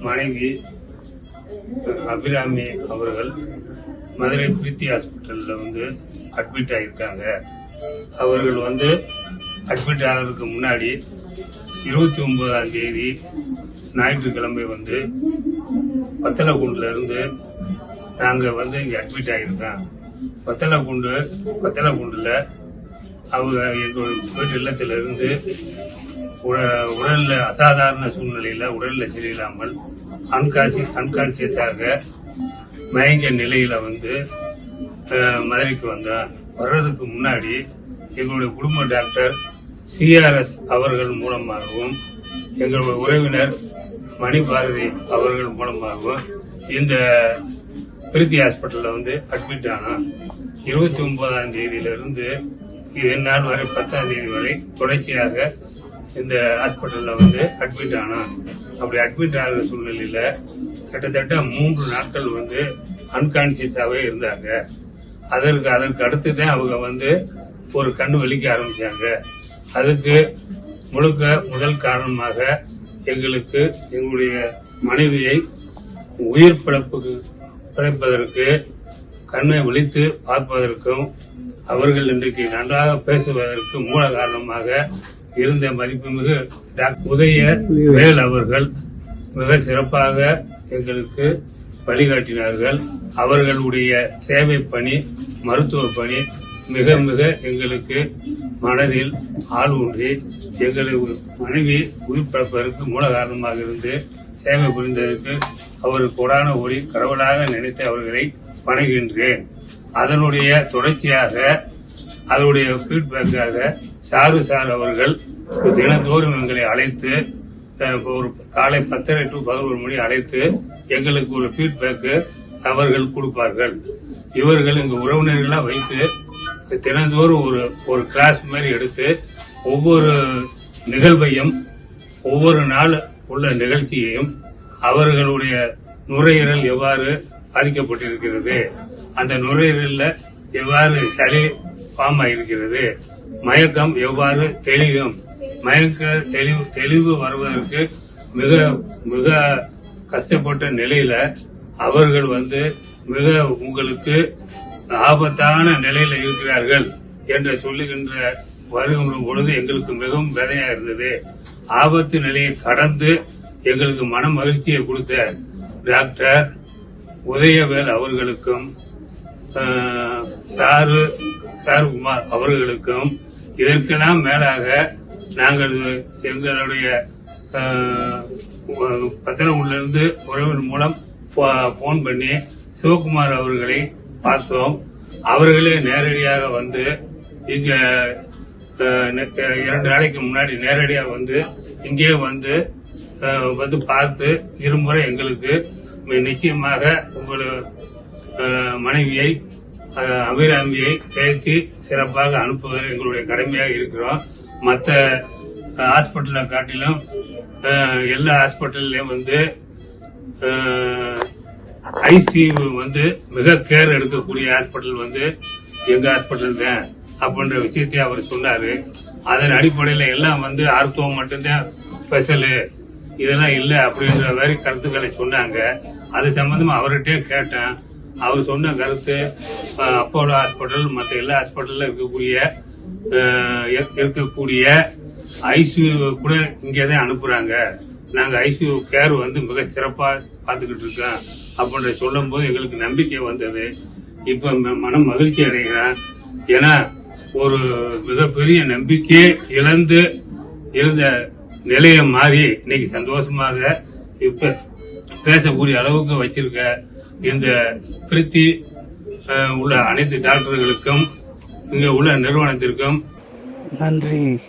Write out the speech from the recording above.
மனைவி அபிராமி அவர்கள் மதுரை பிரீத்தி ஹாஸ்பிட்டலில் வந்து அட்மிட் ஆகியிருக்காங்க அவர்கள் வந்து அட்மிட் ஆகிறதுக்கு முன்னாடி இருபத்தி ஒன்பதாம் தேதி ஞாயிற்றுக்கிழமை வந்து பத்தலகுண்டுல இருந்து நாங்கள் வந்து இங்கே அட்மிட் ஆகியிருக்கோம் பத்தலகுண்டு பத்தலகுண்டுல அவங்க எங்கள் வீட்டு இல்லத்திலிருந்து உடல்ல அசாதாரண சூழ்நிலையில உடல்ல சரியில்லாமல் அன்கான்சி அன்கான்சியஸாக மயங்க நிலையில வந்து மதுரைக்கு வந்தேன் வர்றதுக்கு முன்னாடி எங்களுடைய குடும்ப டாக்டர் சிஆர்எஸ் அவர்கள் மூலமாகவும் எங்களுடைய உறவினர் மணிபாரதி அவர்கள் மூலமாகவும் இந்த பிரீத்தி ஹாஸ்பிட்டலில் வந்து அட்மிட் ஆனான் இருபத்தி ஒன்பதாம் தேதியிலிருந்து இது நாள் வரை பத்தாம் தேதி வரை தொடர்ச்சியாக இந்த ஹாஸ்பிட்டல்ல வந்து அட்மிட் ஆனோம் அப்படி அட்மிட் ஆகிற சூழ்நிலையில கிட்டத்தட்ட மூன்று நாட்கள் வந்து அன்கான்சியஸாவே இருந்தாங்க. அதற்கு அதற்கு அடுத்து தான் அவங்க வந்து ஒரு கண்ணு வலிக்க ஆரம்பிச்சாங்க. அதுக்கு முழுக்க முதல் காரணமாக எங்களுக்கு எங்களுடைய மனைவியை உயிர் பிழப்புக்கு பிழைப்பதற்கு கண்ணை ஒழித்து பார்ப்பதற்கும் அவர்கள் இன்றைக்கு நன்றாக பேசுவதற்கு மூல காரணமாக இருந்த மதிப்புமிகு டாக்டர் உதய வேல் அவர்கள் மிக சிறப்பாக எங்களுக்கு வழிகாட்டினார்கள். அவர்களுடைய சேவை பணி மருத்துவ பணி மிக மிக எங்களுக்கு மனதில் ஆள் ஊன்றி எங்களுக்கு மனைவி உயிர் பிறப்பதற்கு மூல காரணமாக இருந்து சேவை புரிந்ததற்கு அவருக்கு உடான ஒளி கடவுளாக நினைத்து அவர்களை வணங்குகின்றேன். அதனுடைய தொடர்ச்சியாக அதனுடைய ஃபீட்பேக்காக சாரு சார் அவர்கள் தினந்தோறும் எங்களை அழைத்து ஒரு காலை பத்தரை டு பதினோரு மணி அழைத்து எங்களுக்கு ஒரு ஃபீட்பேக்கு அவர்கள் கொடுப்பார்கள். இவர்கள் எங்க உறவினர்களாக வைத்து தினந்தோறும் ஒரு ஒரு கிளாஸ் மாதிரி எடுத்து ஒவ்வொரு நிகழ்வையும் ஒவ்வொரு நாள் உள்ள நிகழ்ச்சியையும் அவர்களுடைய நுரையீரல் எவ்வாறு பாதிக்கப்பட்டிருக்கிறது அந்த நுரையீரலில் எவ்வாறு சளி ஃபார்ம் இருக்கிறது. மயக்கம் எவ்வாறு தெளிவும் மயக்க தெளிவு தெளிவு வருவதற்கு மிக மிக கஷ்டப்பட்ட நிலையில அவர்கள் வந்து மிக உங்களுக்கு ஆபத்தான நிலையில இருக்கிறார்கள் என்று சொல்லுகின்ற வருகின்ற பொழுது எங்களுக்கு மிகவும் விதையா இருந்தது. ஆபத்து நிலையை கடந்து எங்களுக்கு மன மகிழ்ச்சியை கொடுத்த டாக்டர் உதயவேல் அவர்களுக்கும் சாரு சாருகுமார் அவர்களுக்கும் இதற்கெல்லாம் மேலாக நாங்கள் எங்களுடைய பத்திரமுள்ளிருந்து உறவின் மூலம் போன் பண்ணி சிவகுமார் அவர்களை பார்த்தோம். அவர்களே நேரடியாக வந்து இங்க இரண்டு நாளைக்கு முன்னாடி நேரடியாக வந்து இங்கே வந்து வந்து பார்த்து இருமுறை எங்களுக்கு நிச்சயமாக உங்கள் மனைவியை அபிராமியை சேர்த்து சிறப்பாக அனுப்புவது எங்களுடைய கடமையாக இருக்கிறோம். மற்ற ஹாஸ்பிட்டலை காட்டிலும் எல்லா ஹாஸ்பிட்டல்லையும் வந்து ஐசியூ வந்து மிக கேர் எடுக்கக்கூடிய ஹாஸ்பிட்டல் வந்து எங்க ஹாஸ்பிட்டல் தான். அப்படின்ற விஷயத்தை அவர் சொன்னாரு. அதன் அடிப்படையில் எல்லாம் வந்து ஆர்த்தவம் மட்டும்தான் ஸ்பெஷலு இதெல்லாம் இல்லை அப்படின்ற மாதிரி கருத்துக்களை சொன்னாங்க. அது சம்பந்தமா அவர்கிட்டயே கேட்டேன். அவர் சொன்ன கருத்து அப்போலோ ஹாஸ்பிட்டல் மற்ற எல்லா ஹாஸ்பிட்டல்ல இருக்கக்கூடிய இருக்கக்கூடிய ஐசியூ கூட இங்கே தான் அனுப்புறாங்க. நாங்க ஐசியூ கேர் வந்து மிக சிறப்பா பார்த்துக்கிட்டு இருக்கோம் அப்படின்ற சொல்லும் போது எங்களுக்கு நம்பிக்கை வந்தது. இப்ப ம- மனம் மகிழ்ச்சி அடைகிறேன். ஏன்னா ஒரு மிகப்பெரிய நம்பிக்கை இழந்து இருந்த நிலையை மாறி இன்னைக்கு சந்தோஷமாக இப்ப பேசக்கூடிய அளவுக்கு வச்சிருக்க இந்த பிரித்தி உள்ள அனைத்து டாக்டர்களுக்கும் இங்கே உள்ள நிறுவனத்திற்கும் நன்றி.